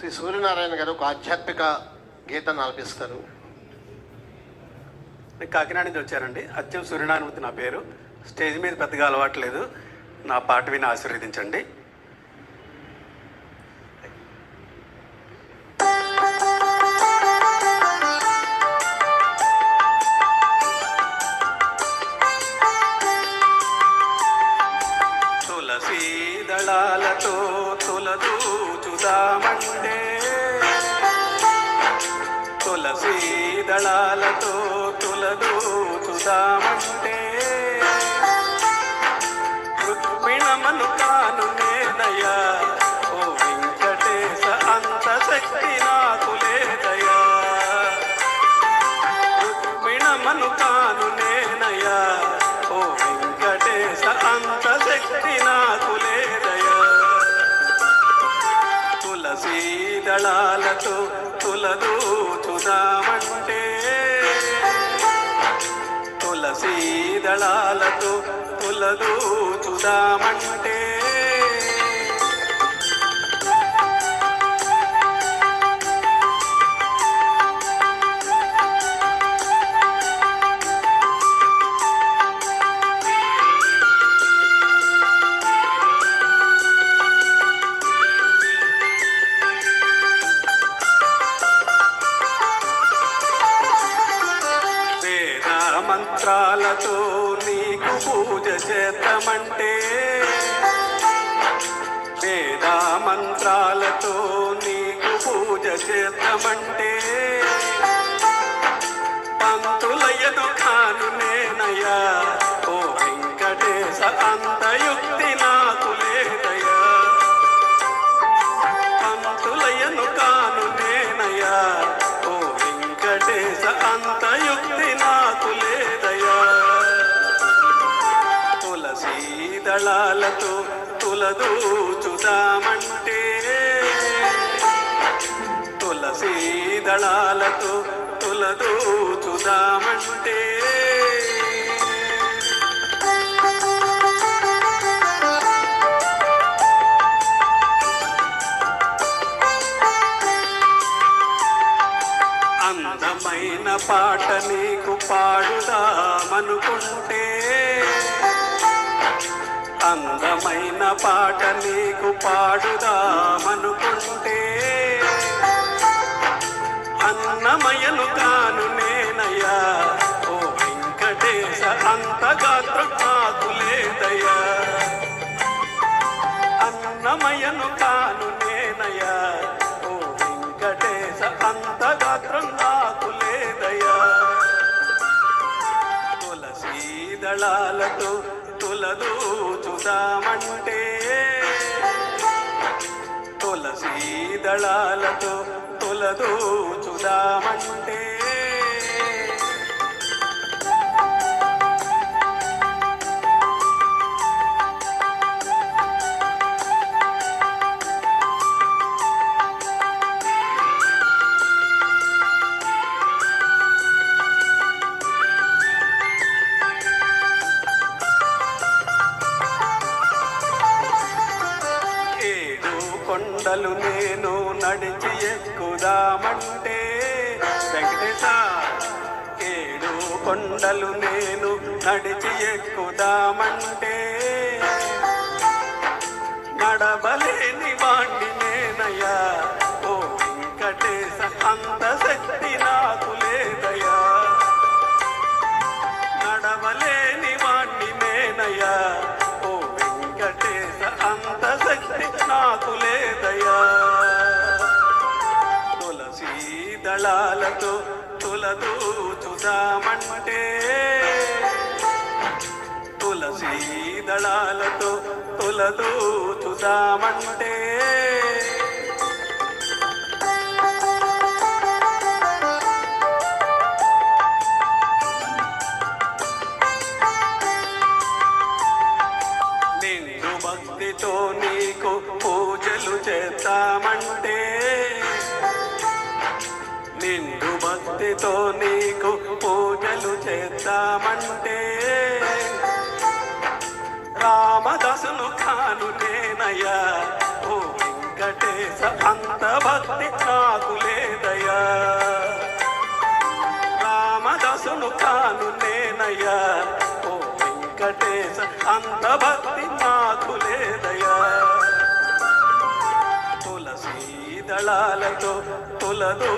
శ్రీ సూర్యనారాయణ గారు ఒక ఆధ్యాత్మిక గీతాన్ని ఆలపిస్తారు. నేను కాకినాడ నుంచి వచ్చారండి. అత్యం సూర్యనారాయణమూర్తి నా పేరు. స్టేజ్ మీద పెద్దగా అలవాట్లేదు నా పాట విని ఆశీర్వదించండి. తులసీ దళాలతో తులదూచుదామంటే రుక్మిణమను కాను నేనయ్యా ఓ వెంకటేశ అంత శక్తి నాకు లేదయ్యా రుక్మిణమను కాను నేనయ్యా ఓ వెంకటేశ అంత శక్తి నాకు లేదయ్యా తులసీదళాలతో తులదూ తులదూచుదామంటే తులసీ దళాలతో తులదూచుదామంటే మంత్రాలతో నీకు పూజ చేద్దామంటే వేదా మంత్రాలతో నీకు పూజ చేద్దామంటే పంతులయ్యను కాను నేనయ్యా ఓ వెంకటేశ అంతయుక్త దళాలతో తులదూచుదామంటే. తులసీ దళాలతో తులదూచుదామంటే. అందమైన పాట నీకు పాడుదామనుకుంటే. అందమైన పాట నీకు పాడుదామనుకుంటే. అన్నమయను కాను నేనయ్యా. తులసీ దళాలతో తులదూచుదామంటే. తులసీ దళాలతో తులదూచుదామంటే. ఏడు కొండలు నేను నడిచి ఎక్కుదామంటే వెంకటేశ ఏడు కొండలు నేను నడిచి ఎక్కుదామంటే నడబ దళాలతో తులదూచుదామంటే తులసీ దళాలతో తులదూచుదామంటే నిన్ను భక్తితో నీకు పూజలు చేస్తామంటే నిండు భక్తితో నీకు పూజలు చేద్దామంటే రామదాసును కాను నేనయ్యా. ఓ వెంకటేశ అంత భక్తి నాకు లేదయ్యా. రామదాసును కాను నేనయ్యా. ఓ వెంకటేశ అంత భక్తి కళ్ళాలతో తులదూచుదామంటే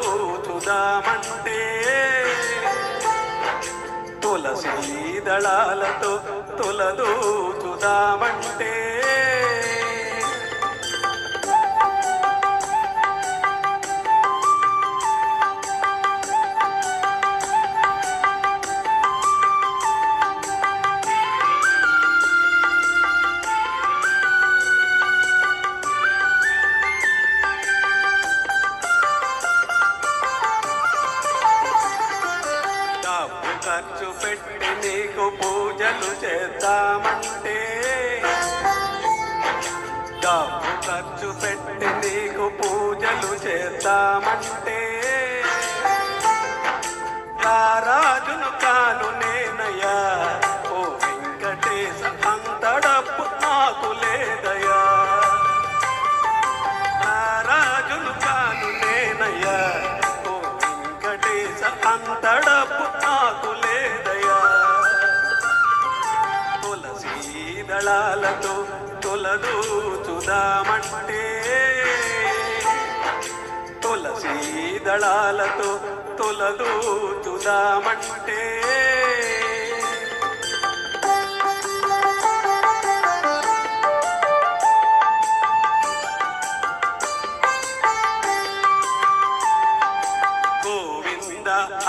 తులసీ దళాలతో తులదూచుదామంటే చేద్దామంటే డబ్బు ఖర్చు పెట్టి నీకు పూజలు చేద్దామంటే రారాజును దళాలతో తొలదూచుదామంటే తులసీ దళాలతో తొలదూచుదామంటే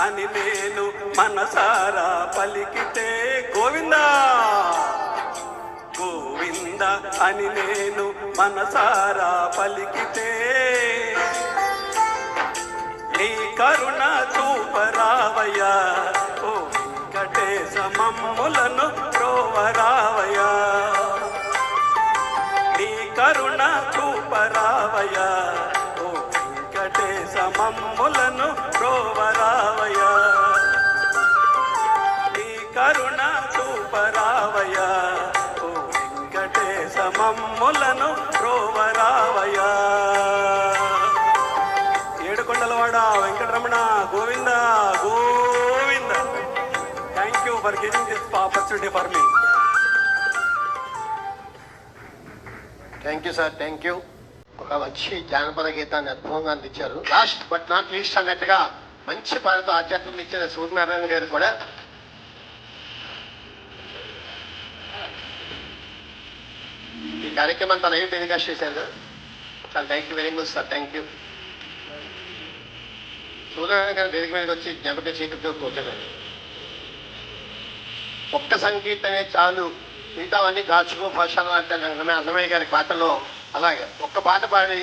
అని నేను మనసారా పలికితే. గోవిందా! గోవింద అని నేను మనసారా పలికితే. నీ కరుణ చూపరావయ్యా ఓ వెంకటేశ మమ్ములను ప్రోవరావయ్యా Venkataramana Govinda Govinda. Thank you for giving this opportunity for me thank you sir thank you ఒక మంచి జానపద గీతాన్ని అద్భుతంగా అందించారు. లాస్ట్ బట్ నాట్ లీస్ట్ అన్నట్టుగా మంచి పాటలు ఆధ్యాత్మం ఇచ్చిన సూర్యనారాయణ గారు కూడా ఈ కార్యక్రమం తన ఏం టెలికాస్ట్ చేశారు. Sir thank you very much sir thank you Suryanarayana garu వేదిక మీద వచ్చి జ్ఞాపక చీకటితో కూర్చోలేదు ఒక్క సంగీతమే చాలు. మిగతావన్నీ దాచుకో భాషలు అంటే అన్నమయ్య గారి పాటలో అలాగే ఒక్క పాట పాడి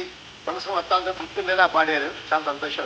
మనసు మొత్తాంతో లేదా పాడారు. చాలా సంతోషం